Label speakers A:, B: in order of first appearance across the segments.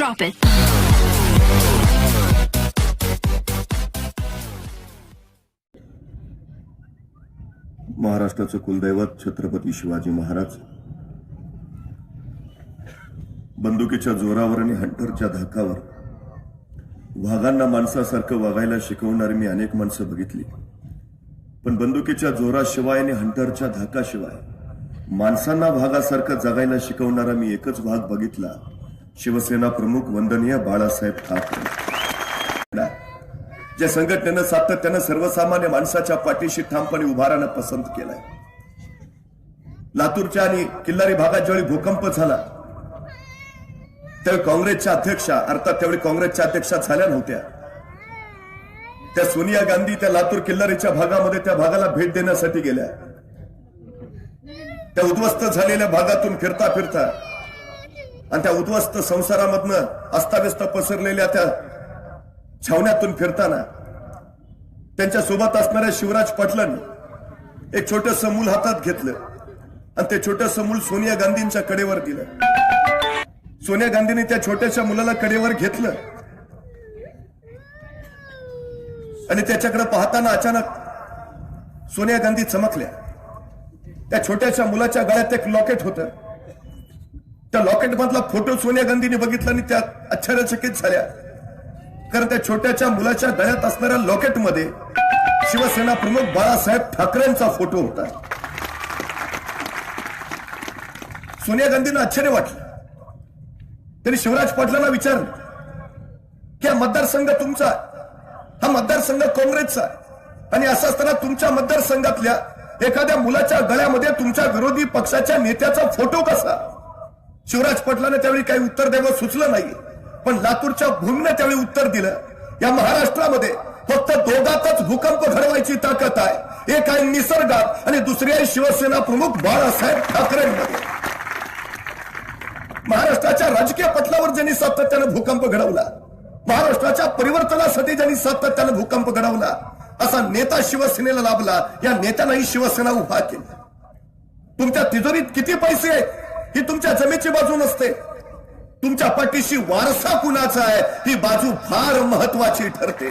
A: Drop it.
B: महाराष्ट्राचं कुलदैवत छत्रपती शिवाजी महाराज. बंदुकीच्या जोरावर आणि हंटरच्या धाकावर. वाघांना माणसासारखं वागायला शिकवणारी मी अनेक माणसं बघितली. पण बंदुकीच्या जोराशिवाय आणि हंटरच्या धाकाशिवाय माणसांना वाघासारखं जगायला शिकवणारा मी एकच भाग बघितला. शिवसेना प्रमुख वंदनीय बाळासाहेब ठाकरे. ज्या संघटनेनं सातत्यानं सर्वसामान्य माणसाच्या पाठीशी ठामपणे उभा राहणं पसंत केलाय. लातूरच्या आणि किल्लारी भागात ज्यावेळी भूकंप झाला त्यावेळी काँग्रेसच्या अध्यक्षा अर्थात त्यावेळी काँग्रेसच्या अध्यक्षा झाल्या नव्हत्या. त्या सोनिया गांधी त्या लातूर किल्लारीच्या भागामध्ये त्या भागाला भेट देण्यासाठी गेल्या. त्या उद्ध्वस्त झालेल्या भागातून फिरता फिरता आणि त्या उद्ध्वस्त संसारामधनं अस्ताव्यस्त पसरलेल्या त्या छावण्यातून फिरताना त्यांच्यासोबत असणाऱ्या शिवराज पाटलांनी एक छोटस मूल हातात घेतलं आणि ते छोटस मूल सोनिया गांधींच्या कडेवर दिलं. सोनिया गांधींनी त्या छोट्याशा मुलाला कडेवर घेतलं. आणि त्याच्याकडे पाहताना अचानक सोनिया गांधी चमकल्या. त्या छोट्याशा मुलाच्या गळ्यात एक लॉकेट होतं. त्या लॉकेट मधला फोटो सोनिया गांधीने बघितला आणि त्या आश्चर्यचकित झाल्या. कारण त्या छोट्याच्या मुलाच्या गळ्यात असणाऱ्या लॉकेटमध्ये शिवसेना प्रमुख बाळासाहेब ठाकरेंचा फोटो होता. सोनिया गांधींना आश्चर्य वाटलं. त्यांनी शिवराज पाटलांना विचारलं की हा मतदारसंघ तुमचा हा? मतदारसंघ काँग्रेसचा आणि असं असताना तुमच्या मतदारसंघातल्या एखाद्या मुलाच्या गळ्यामध्ये तुमच्या विरोधी पक्षाच्या नेत्याचा फोटो कसा? शिवराज पाटलाने त्यावेळी काही उत्तर द्यावं सुचलं नाही पण लातूरच्या भूमीने त्यावेळी उत्तर दिलं. या महाराष्ट्रामध्ये फक्त दोघातच भूकंप घडवायची ताकद आहे. एक आहे निसर्गात आणि दुसरी आहे शिवसेना प्रमुख बाळासाहेब ठाकरेंमध्ये. महाराष्ट्राच्या राजकीय पटलावर ज्यांनी सातत्यानं भूकंप घडवला महाराष्ट्राच्या परिवर्तनासाठी ज्यांनी सातत्यानं भूकंप घडवला असा नेता शिवसेनेला लाभला या नेत्यालाही शिवसेना उभा केली. तुमच्या तिजोरीत किती पैसे आहेत? ही तुमच्या जमेची बाजू नसते. तुमच्या पाठीशी वारसा कुणाचा आहे ही बाजू फार महत्वाची ठरते.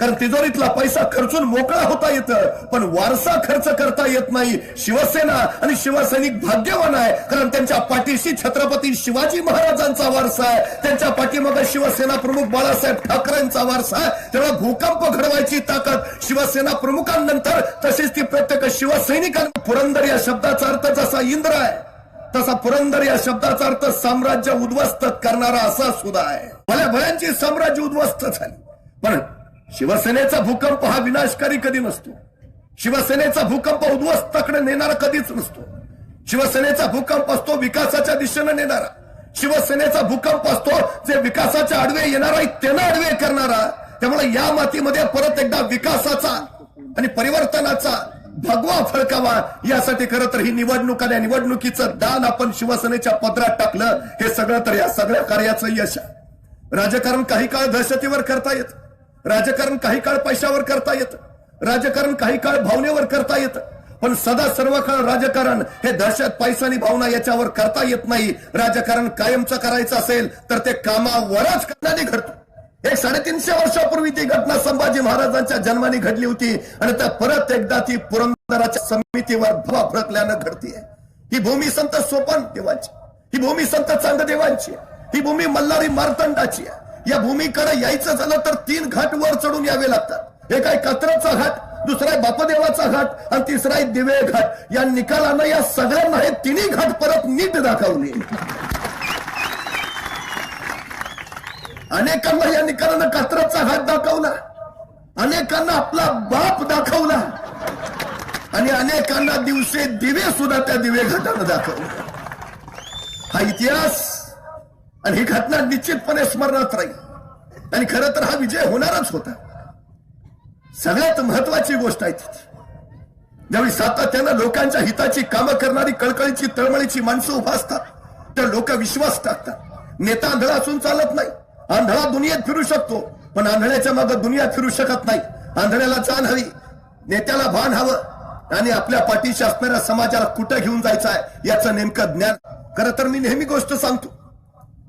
B: कारण तिजोरीतला पैसा खर्चून मोकळा होता येतं पण वारसा खर्च करता येत नाही. शिवसेना आणि शिवसैनिक भाग्यवान आहे कारण त्यांच्या पाठीशी छत्रपती शिवाजी महाराजांचा वारसा आहे. त्यांच्या पाठीमागे शिवसेना प्रमुख बाळासाहेब ठाकरेंचा वारसा आहे. तेव्हा भूकंप घडवायची ताकद शिवसेना प्रमुखांनंतर तशीच ती प्रत्येक शिवसैनिकांना. पुरंदर या शब्दाचा अर्थ जसा इंद्र आहे तसा पुरंदर या शब्दाचा अर्थ साम्राज्य उद्ध्वस्त करणारा असा सुद्धा आहे. भल्या भल्यांची साम्राज्य उद्ध्वस्त झाली. पण शिवसेनेचा भूकंप हा विनाशकारी कधी नसतो. शिवसेनेचा भूकंप उद्ध्वस्ताकडे नेणारा कधीच नसतो. शिवसेनेचा भूकंप असतो विकासाच्या दिशेने नेणारा. शिवसेनेचा भूकंप असतो जे विकासाच्या आडवे येणार आहे त्यांना आडवे करणारा त्यामुळे या मातीमध्ये परत एकदा विकासाचा आणि परिवर्तनाचा भगवा फडकावा यासाठी खरं तर ही निवडणूक आणि निवडणुकीचं दान आपण शिवसेनेच्या पदरात टाकलं हे सगळं तर या सगळ्या कार्याचं यश आहे. राजकारण काही काळ दहशतीवर करता येत. राजकारण काही काळ पैशावर करता येतं राजकारण काही काळ भावनेवर करता येतं पण सदा सर्व काळ राजकारण हे दहशत पैसा आणि भावना याच्यावर करता येत नाही. राजकारण कायमचं करायचं असेल तर ते कामावरच करण्याने घडतो. हे साडेतीनशे वर्षापूर्वी ती घटना संभाजी महाराजांच्या जन्माने घडली होती आणि त्या परत एकदा ती पुरंदराच्या समितीवर भवा फडकल्यानं घडतीये. ही भूमी संत सोपान देवांची ही भूमी संत चांगदेवांची ही भूमी मल्हारी मार्तंडाची आहे. या भूमीकडे यायचं झालं तर तीन घाट वर चढून यावे लागतात. एक आहे कात्रचा घाट दुसरा आहे बापदेवाचा घाट आणि तिसरा आहे दिवे घाट. या निकालानं या सगळ्यांना हे तिन्ही घाट परत नीट दाखवले अनेकांना या निकालानं कात्रचा घाट दाखवला. अनेकांना आपला बाप दाखवला. आणि अनेकांना दिवसे दिवे सुद्धा त्या दिवे घाटानं दाखवले. हा इतिहास आणि ही घटना निश्चितपणे स्मरणात राहील. आणि खरं तर हा विजय होणारच होता. सगळ्यात महत्वाची गोष्ट आहे तिथे. ज्यावेळी सातत्यानं लोकांच्या हिताची कामं करणारी कळकळीची तळमळीची माणसं उभा असतात तर लोक विश्वास टाकतात. नेता आंधळा असून चालत नाही. आंधळा दुनियेत फिरू शकतो पण आंधळ्याच्या मागे दुनिया फिरू शकत नाही. आंधळ्याला जाण हवी. नेत्याला भान हवं. आणि आपल्या पाठीशी असणाऱ्या समाजाला कुठं घेऊन जायचं आहे याचं नेमकं ज्ञान. खरं तर मी नेहमी गोष्ट सांगतो.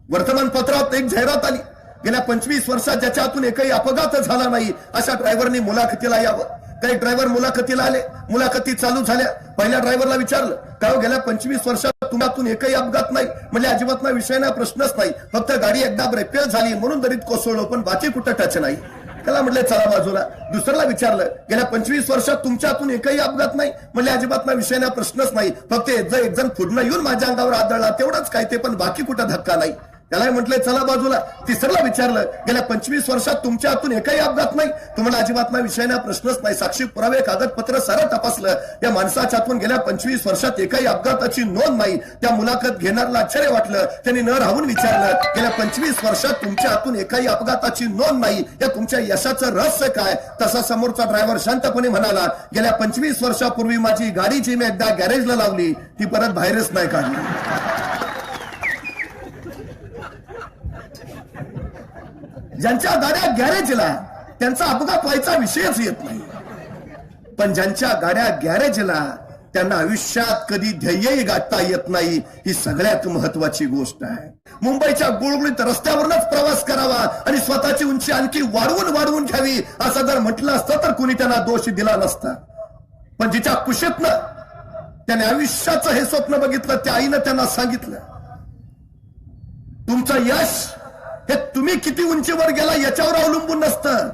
B: वर्तमानपत्रात एक जाहिरात आली. गेल्या पंचवीस वर्षात ज्याच्या हातून एकही अपघात झाला नाही अशा ड्रायव्हरने मुलाखतीला यावं. काही ड्रायव्हर मुलाखतीला आले. मुलाखती चालू झाल्या. पहिल्या ड्रायव्हरला विचारलं का हो, गेल्या पंचवीस वर्षात तुम्हातून एकही अपघात नाही? म्हणजे अजिबात ना विषय ना प्रश्नच नाही. फक्त गाडी एकदा रेपेअर झाली म्हणून दरीत कोसळलो पण बाकी कुठं टच नाही. त्याला म्हटलं चला बाजूला. दुसऱ्याला विचारलं गेल्या पंचवीस वर्षात तुमच्या हातून एकही अपघात नाही? म्हणजे अजिबात ना विषय ना प्रश्नच नाही. फक्त एक जण एक येऊन माझ्या अंगावर आदळला तेवढंच काय ते पण बाकी कुठं धक्का नाही. त्याला म्हटलंय चला बाजूला. तिसरला विचारलं गेल्या पंचवीस वर्षात तुमच्या हातून एकही अपघात नाही? तुम्हाला अजिबात ना विषय ना प्रश्नच नाही साक्षी पुरावे कागदपत्र सारं तपासलं. या माणसाच्या हातून गेल्या पंचवीस वर्षात एकही अपघाताची नोंद नाही. त्या मुलाखत घेणाऱ्याला आश्चर्य वाटलं. त्यांनी न राहून विचारलं गेल्या पंचवीस वर्षात तुमच्या हातून एकाही अपघाताची नोंद नाही? या तुमच्या यशाचं रहस्य काय? तसा समोरचा ड्रायव्हर शांतपणे म्हणाला गेल्या पंचवीस वर्षापूर्वी माझी गाडी जी मी एकदा गॅरेजला लावली ती परत बाहेरच नाही काढली. ज्यांच्या गाड्या गॅरेजला त्यांचा अपघात व्हायचा विषयच येत नाही. पण ज्यांच्या गाड्या गॅरेजला त्यांना आयुष्यात कधी ध्येयही गाठता येत नाही ही सगळ्यात महत्वाची गोष्ट आहे. मुंबईच्या गुळगुळीत रस्त्यावरूनच प्रवास करावा आणि स्वतःची उंची आणखी वाढवून वाढवून घ्यावी असं जर म्हटलं असतं तर कुणी त्यांना दोष दिला नसता. पण जिच्या कुशीतनं त्याने आयुष्याचं हे स्वप्न बघितलं त्या आईनं त्यांना सांगितलं तुमचं यश हे तुम्ही किती उंचीवर गेला याच्यावर अवलंबून नसतं.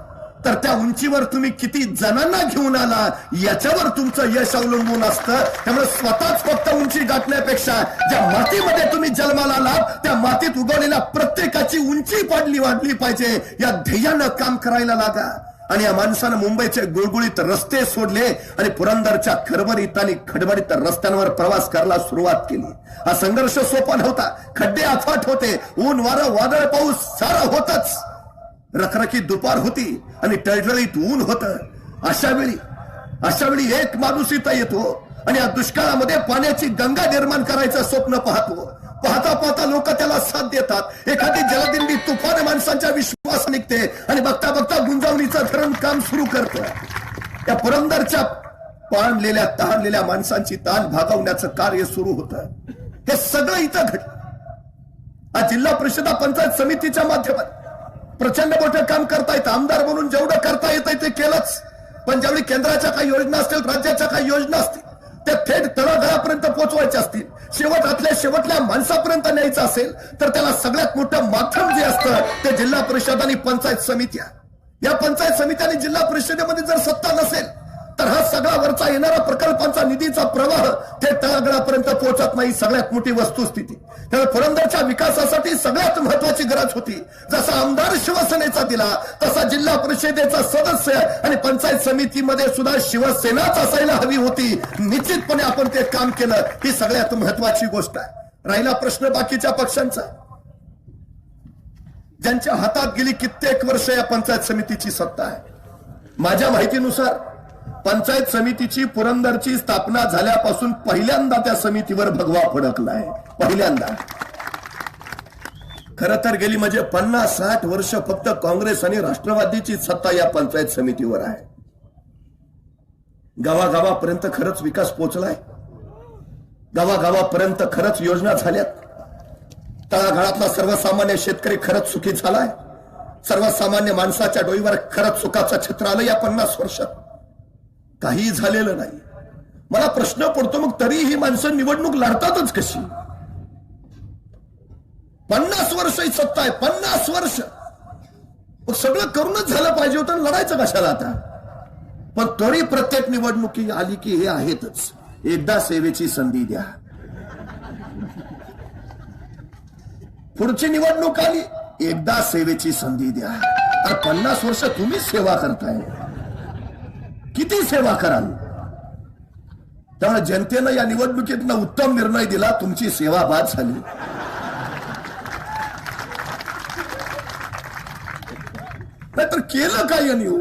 B: तर त्या उंचीवर तुम्ही किती जणांना घेऊन आला याच्यावर तुमचं यश अवलंबून असतं. त्यामुळे स्वतःच फक्त उंची गाठण्यापेक्षा ज्या मातीमध्ये तुम्ही जन्माला आलात त्या मातीत उगवलेल्या प्रत्येकाची उंची पाडली वाढली पाहिजे. या ध्येयानं काम करायला लागा. आणि या माणसानं मुंबईचे गुळगुळीत रस्ते सोडले आणि पुरंदरच्या खरबरीत आणि खडबडीत रस्त्यांवर प्रवास करायला सुरुवात केली. हा संघर्ष सोपा नव्हता. खड्डे अफाट होते. ऊन वारं वादळ पाऊस सारं होतच. रखरखी दुपार होती आणि टळटळीत ऊन होत. अशा वेळी अशा वेळी एक माणूस इथं येतो आणि या दुष्काळामध्ये पाण्याची गंगा निर्माण करायचं स्वप्न पाहतो. पाहता पाहता लोक त्याला साथ देतात. एखादी जलदिंडी तुफान माणसांच्या विश्वास निघते आणि बघता बघता गुंजावणीचं धरण काम सुरू करत. त्या पुरंदरच्या पाणलेल्या तहानलेल्या माणसांची ताण भागवण्याचं कार्य सुरू होत. हे सगळं इथं घडलं. आज जिल्हा परिषद पंचायत समितीच्या माध्यमात. प्रचंड मोठं काम करता येतं. आमदार म्हणून जेवढं करता येतं ते केलंच. पण ज्यावेळी केंद्राच्या काही योजना असतील राज्याच्या काही योजना असतील त्या थेट तळागाळापर्यंत पोहोचवायच्या असतील. शेवटातल्या शेवटल्या माणसापर्यंत न्यायचं असेल तर त्याला सगळ्यात मोठं माध्यम जे असतं ते जिल्हा परिषद आणि पंचायत समित्या. या पंचायत समिती आणि जिल्हा परिषदेमध्ये जर सत्ता नसेल तर हा सगळा वरचा येणारा प्रकल्पांचा निधीचा प्रवाह थेट तळागळापर्यंत पोहोचत नाही सगळ्यात मोठी वस्तुस्थिती. त्यामुळे पुरंदरच्या विकासासाठी सगळ्यात महत्वाची गरज होती. जसा आमदार शिवसेनेचा दिला तसा जिल्हा परिषदेचा सदस्य आणि पंचायत समितीमध्ये सुद्धा शिवसेनाच असायला हवी होती. निश्चितपणे आपण ते काम केलं. ही सगळ्यात महत्वाची गोष्ट आहे. राहिला प्रश्न बाकीच्या पक्षांचा? ज्यांच्या हातात गेली कित्येक वर्ष या पंचायत समितीची सत्ता आहे. माझ्या माहितीनुसार पंचायत समितीची पुरंदरची स्थापना झाल्यापासून पहिल्यांदा त्या समितीवर भगवा फडकलाय. पहिल्यांदा. खर तर गेली म्हणजे पन्नास साठ वर्ष फक्त काँग्रेस आणि राष्ट्रवादीची सत्ता या पंचायत समितीवर आहे. गावागावापर्यंत खरंच विकास पोहोचलाय गावागावापर्यंत खरंच योजना झाल्यात. तळागाळातला सर्वसामान्य शेतकरी खरंच सुखी झालाय. सर्वसामान्य माणसाच्या डोईवर खरंच सुखाचं छत्र आलं या पन्नास वर्षात. काही झालेलं नाही. मला प्रश्न पडतो मग तरी ही माणसं निवडणूक लढतातच कशी? पन्नास वर्ष ही सत्ता आहे पन्नास वर्ष. मग सगळं करूनच झालं पाहिजे होतं लढायचं कशाला आता? पण तरी प्रत्येक निवडणुकी आली की हे आहेतच. एकदा सेवेची संधी द्या. पुढची निवडणूक आली एकदा सेवेची संधी द्या. आता पन्नास वर्ष तुम्हीच सेवा करताय. किती सेवा कराल? त्यामुळे जनतेनं या निवडणुकीतनं उत्तम निर्णय दिला तुमची सेवा बाद झाली. नाहीतर केलं काय यांनी हो?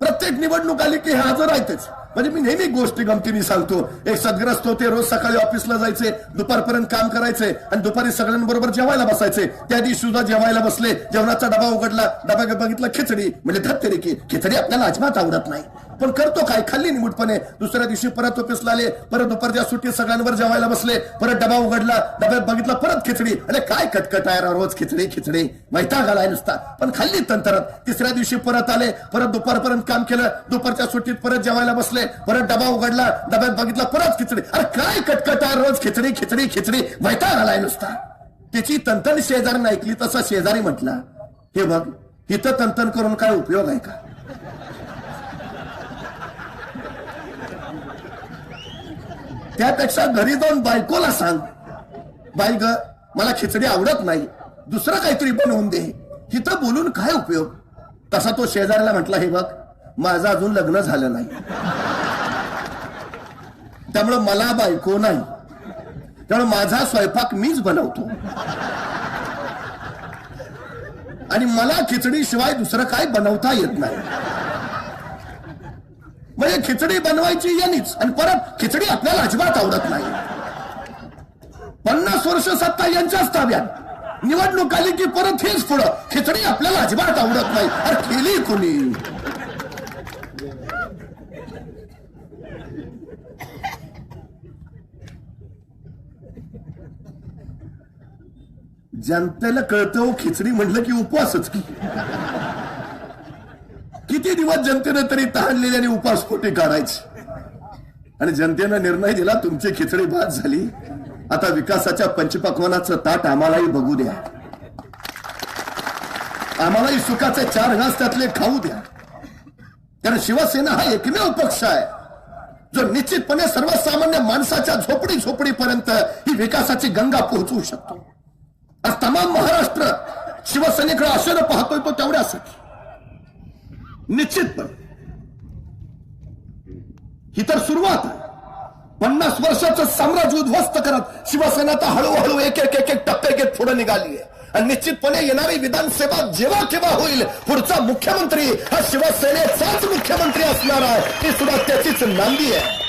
B: प्रत्येक निवडणूक आली की हे हजर आहेतच म्हणजे मी नेहमी गोष्टी गमतीने सांगतो. एक सदग्रस्त होते रोज सकाळी ऑफिसला जायचे दुपारपर्यंत काम करायचे आणि दुपारी सगळ्यांबरोबर जेवायला बसायचे. त्या दिवशी सुद्धा जेवायला बसले जेवणाचा डबा उघडला डबा बघितला खिचडी म्हणजे धत्तेरी की खिचडी आपल्याला अजिबात आवडत नाही. पण करतो काय? खाल्ली निमूटपणे. दुसऱ्या दिवशी परत ऑफिसला आले. परत दुपारच्या सुट्टीत सगळ्यांवर जेवायला बसले. परत डबा उघडला. डब्यात बघितला परत खिचडी. अरे काय कटकट आहे रोज खिचडी खिचडी. मैता घालाय नुसता. पण खाल्ली तंतरत. तिसऱ्या दिवशी परत आले. परत दुपारपर्यंत काम केलं. दुपारच्या सुट्टीत परत जेवायला बसले. परत डबा उघडला. डब्यात बघितला परत खिचडी. अरे काय कटकट आहे रोज खिचडी खिचडी खिचडी. मैता घालाय नुसता. त्याची तंतन शेजारी ऐकली तसा शेजारी म्हटला. हे बघ इथं तंतन करून काय उपयोग आहे का? त्यापेक्षा घरी जाऊन बायकोला सांग. बाई ग मला खिचडी आवडत नाही. दुसरं काहीतरी बनवून दे. इथं बोलून काय उपयोग? तसा तो शेजाऱ्याला म्हटला हे बघ माझं अजून लग्न झालं नाही. त्यामुळं मला बायको नाही. त्यामुळे माझा स्वयंपाक मीच बनवतो. आणि मला खिचडी शिवाय दुसरं काय बनवता येत नाही. म्हणजे खिचडी बनवायची यांनीच. आणि परत खिचडी आपल्याला अजिबात आवडत नाही. पन्नास वर्ष सत्ता यांच्याच ताब्यात. निवडणूक आली की परत हेच पुढं. खिचडी आपल्याला अजिबात आवडत नाही. अरे केली कोणी? जनतेला कळतं हो, खिचडी म्हटलं की उपवासच की. किती जनतेनं तरी तहानलेली आणि उपासपोटी काढायची? आणि जनतेनं निर्णय दिला तुमची खिचडी भात झाली. आता विकासाच्या पंचपक्वानाचं ताट आम्हालाही बघू द्या. आम्हालाही सुखाचे चार घास त्यातले खाऊ द्या. कारण शिवसेना हा एकमेव पक्ष आहे. जो निश्चितपणे सर्वसामान्य माणसाच्या झोपडी झोपडीपर्यंत ही विकासाची गंगा पोहोचवू शकतो. आज तमाम महाराष्ट्र शिवसेनेकडे आशेनं पाहतोय तो तेवढ्यासाठी. निश्चितपणे. ही तर सुरुवात आहे. पन्नास वर्षाचं साम्राज्य उद्ध्वस्त करत शिवसेना तर हळूहळू एक एक एक एक टप्पे घेत पुढे निघाली आहे. आणि निश्चितपणे येणारी विधानसभा जेव्हा केव्हा होईल पुढचा मुख्यमंत्री हा शिवसेनेचाच मुख्यमंत्री असणार आहे. ही सुद्धा त्याचीच नांदी आहे.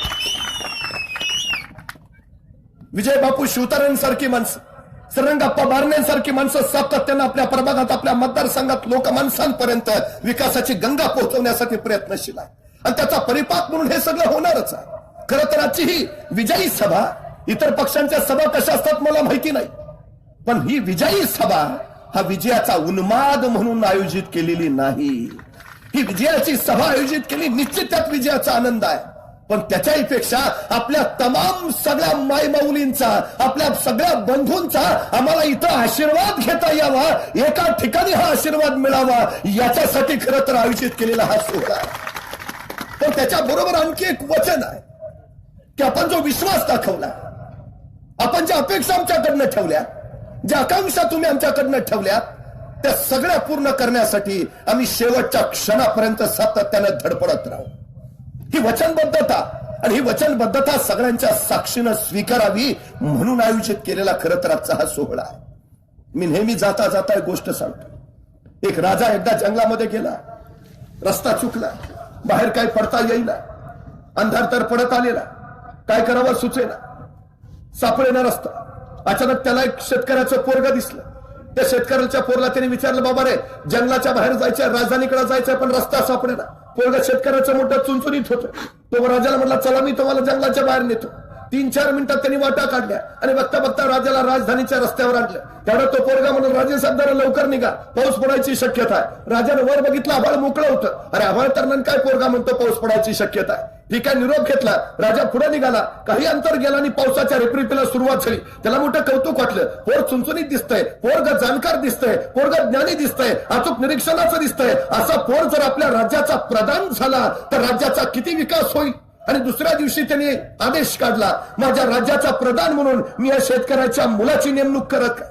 B: विजय बापू शिवतारेंसारखी माणसं. सरंगाप्पा बारण्यांसारखी माणसं सातत्यानं आपल्या प्रभागात आपल्या मतदारसंघात लोकमानसांपर्यंत विकासाची गंगा पोहोचवण्यासाठी प्रयत्नशील आहे आणि त्याचा परिपाक म्हणून हे सगळं होणारच आहे. खरं तर आजची ही विजयी सभा इतर पक्षांच्या सभा कशा असतात मला माहिती नाही. पण ही विजयी सभा हा विजयाचा उन्माद म्हणून आयोजित केलेली नाही. ही विजयाची सभा आयोजित केली निश्चित त्यात विजयाचा आनंद आहे. पण त्याच्याही पेक्षा आपल्या तमाम सगळ्या मायमाऊलींचा आपल्या सगळ्या बंधूंचा आम्हाला इथं आशीर्वाद घेता यावा एका ठिकाणी हा आशीर्वाद मिळावा याच्यासाठी खरं तर आयोजित केलेला हा सोहळा आहे. पण त्याच्या बरोबर आणखी एक वचन आहे की आपण जो विश्वास दाखवला आपण ज्या अपेक्षा आमच्याकडनं ठेवल्या ज्या आकांक्षा तुम्ही आमच्याकडनं ठेवल्या त्या सगळ्या पूर्ण करण्यासाठी आम्ही शेवटच्या क्षणापर्यंत सातत्यानं धडपडत राहू ही वचनबद्धता आणि ही वचनबद्धता सगळ्यांच्या साक्षीनं स्वीकारावी म्हणून आयोजित केलेला खरं तर आजचा हा सोहळा आहे. मी नेहमी जाता जाता एक गोष्ट सांगतो. एक राजा एकदा जंगलामध्ये गेला. रस्ता चुकला. बाहेर काय पडता येईना. अंधार तर पडत आलेला. काय करावं सुचेना. सापडेना रस्ता. अचानक त्याला एक शेतकऱ्याचं पोरग दिसलं. त्या शेतकऱ्याच्या पोरला त्याने विचारलं बाबा रे जंगलाच्या बाहेर जायचंय राजधानीकडे जायचंय पण रस्ता सापडेना. पोरग शेतकऱ्याचा मोठं चुनचुनीत होतो. तो राजाला म्हटला चला मी तुम्हाला जंगलाच्या बाहेर नेतो. तीन चार मिनिटात त्यांनी वाटा काढल्या आणि बघता बघता राजाला राजधानीच्या रस्त्यावर आणलं. तेवढा तो पोरगा म्हणून राजे साहेब लवकर निघा. पाऊस पडायची शक्यता आहे. राजाने वर बघितलं आभाळ मोकळं होतं. अरे आभाळ तर काय पोरगा म्हणतो पाऊस पडायची शक्यता आहे? ठीक आहे निरोप घेतला राजा पुढे निघाला काही अंतर गेला आणि पावसाच्या रिपरिपीला सुरुवात झाली. त्याला मोठं कौतुक वाटलं. पोर चुनचुनीत दिसतंय पोरग जाणकार दिसतंय पोरग ज्ञानी दिसतंय अचूक निरीक्षणाचं दिसतंय. असा पोर जर आपल्या राज्याचा प्रधान झाला तर राज्याचा किती विकास होईल? आणि दुसऱ्या दिवशी त्यांनी आदेश काढला माझ्या राज्याचा प्रधान म्हणून मी या शेतकऱ्याच्या मुलाची नेमणूक करत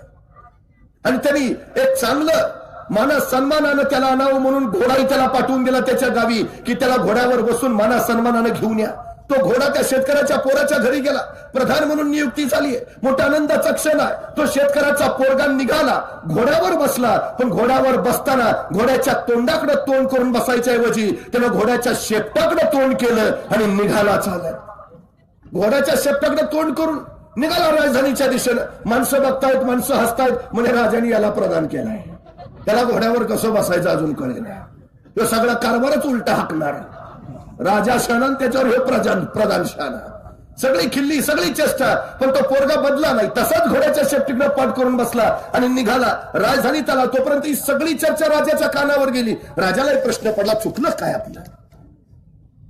B: आणि त्यांनी एक चांगलं माना सन्मानानं त्याला आणावं म्हणून घोडाही त्याला पाठवून दिला त्याच्या गावी की त्याला घोड्यावर बसून माना सन्मानानं घेऊन या. तो घोडा त्या शेतकऱ्याच्या पोराच्या घरी गेला. प्रधान म्हणून नियुक्ती झाली मोठा आनंदाचा क्षण आहे. तो शेतकऱ्याचा पोरगा निघाला. घोड्यावर बसला. पण घोड्यावर बसताना घोड्याच्या तोंडाकडे तोंड करून बसायच्या ऐवजी त्यानं घोड्याच्या शेपटाकडे तोंड केलं आणि निघाला चालत. घोड्याच्या शेपटाकडे तोंड करून निघाला राजधानीच्या दिशेनं. माणसं बघतायत माणसं हसतायत. म्हणे राजाने याला प्रदान केलाय. त्याला घोड्यावर कसं बसायचं अजून कळेल तो सगळा कारभारच उलटा हाकणार. राजा शहाणा त्याच्यावर हे प्रधान प्रधान शहाणा सगळी खिल्ली सगळी चेष्टा पण तो पोरगा बदला नाही. तसाच घोड्याच्या शेपटीकडे पाठ करून बसला आणि निघाला. राजधानी त्याला तोपर्यंत ही सगळी चर्चा राजाच्या कानावर गेली. राजालाही प्रश्न पडला चुकलं काय आपलं?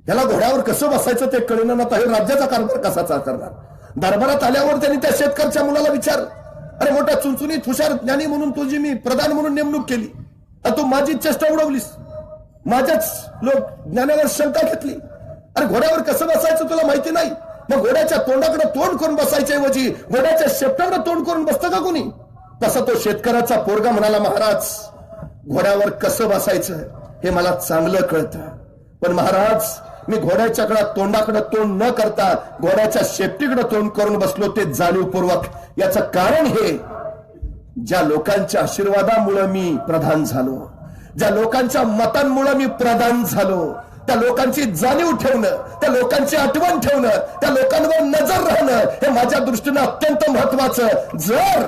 B: त्याला घोड्यावर कसं बसायचं ते कळेना ना हे राज्याचा कारभार कसा करणार दरबारात आल्यावर त्यांनी त्या शेतकऱ्याच्या मुलाला विचार अरे मोठा चुनचुनीत हुशार ज्ञानी म्हणून तुझी मी प्रधान म्हणून नेमणूक केली. आता तू माझी चेष्टा उडवलीस. माझ्याच लोक ज्ञानावर शंका घेतली. अरे घोड्यावर कसं बसायचं तुला माहिती नाही? मग घोड्याच्या तोंडाकडे तोंड करून बसायच्या ऐवजी घोड्याच्या शेपटाकडे तोंड करून बसतं का कोणी? तसा तो शेतकऱ्याचा पोरगा म्हणाला महाराज घोड्यावर कसं बसायचं हे मला चांगलं कळतं. पण महाराज मी घोड्याच्याकडे तोंडाकडे तोंड न करता घोड्याच्या शेपटीकडे तोंड करून बसलो ते जाणीवपूर्वक. याचं कारण हे ज्या लोकांच्या आशीर्वादामुळे मी प्रधान झालो ज्या लोकांच्या मतांमुळे मी प्रधान झालो त्या लोकांची जाणीव ठेवणं त्या लोकांची आठवण ठेवणं त्या लोकांवर नजर राहणं हे माझ्या दृष्टीनं अत्यंत महत्वाचं जर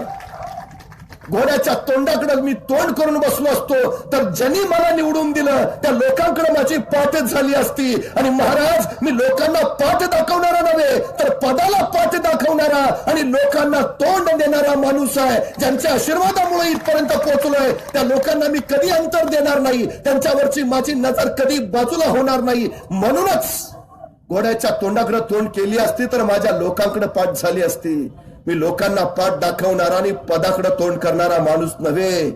B: घोड्याच्या तोंडाकडे मी तोंड करून बसलो असतो. तर ज्यांनी मला निवडून दिलं त्या लोकांकडे माझी पाठ झाली असती. आणि महाराज मी लोकांना पाठ दाखवणारा नव्हे तर पदाला पाठ दाखवणारा आणि लोकांना तोंड देणारा माणूस आहे ज्यांच्या आशीर्वादामुळे इथपर्यंत पोहोचलोय. त्या लोकांना मी कधी अंतर देणार नाही. त्यांच्यावरची माझी नजर कधी बाजूला होणार नाही. म्हणूनच घोड्याच्या तोंडाकडे तोंड केली असती तर माझ्या लोकांकडे पाठ झाली असती. मी लोकांना पाठ दाखवणारा आणि पदाकडे तोंड करणारा माणूस नव्हे.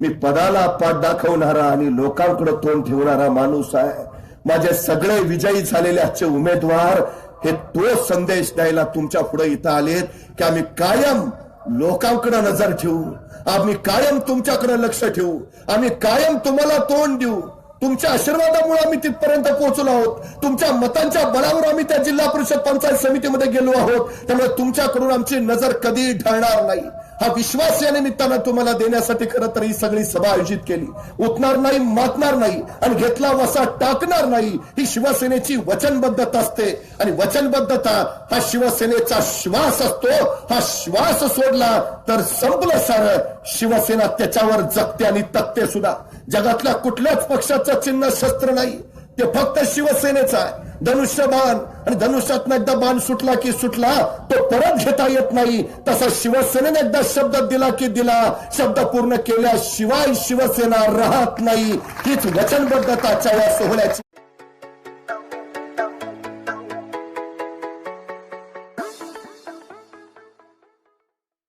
B: मी पदाला पाठ दाखवणारा आणि लोकांकडे तोंड ठेवणारा माणूस आहे. माझे सगळे विजयी झालेले आजचे उमेदवार हे तो संदेश द्यायला तुमच्यापुढे इथं आलेत की आम्ही कायम लोकांकडे नजर ठेवू. आम्ही कायम तुमच्याकडे लक्ष ठेवू. आम्ही कायम तुम्हाला तोंड देऊ. तुमच्या आशीर्वादामुळे आम्ही तिथपर्यंत पोहोचलो आहोत. तुमच्या मतांच्या बळावर आम्ही त्या जिल्हा परिषद पंचायत समितीमध्ये गेलो आहोत. त्यामुळे तुमच्याकडून आमची नजर कधी ढळणार नाही. हा विश्वास या निमित्तानं तुम्हाला देण्यासाठी खरं तर ही सगळी सभा आयोजित केली. उठणार नाही मातणार नाही आणि घेतला वसा टाकणार नाही ही शिवसेनेची वचनबद्धता असते. आणि वचनबद्धता हा शिवसेनेचा श्वास असतो. हा श्वास सोडला तर संपलं सारं. शिवसेना त्याच्यावर जगते आणि तकते सुद्धा. जगातल्या कुठल्याच पक्षाचं चिन्ह शस्त्र नाही. ते फक्त शिवसेनेचं आहे. धनुष्यबाण आणि धनुष्यातनं एकदा बाण सुटला की सुटला तो परत घेता येत नाही. तसा शिवसेनेने एकदा शब्द दिला की दिला शब्द पूर्ण केल्याशिवाय शिवसेना राहत नाही. हीच वचनबद्धताच्या या सोहळ्याची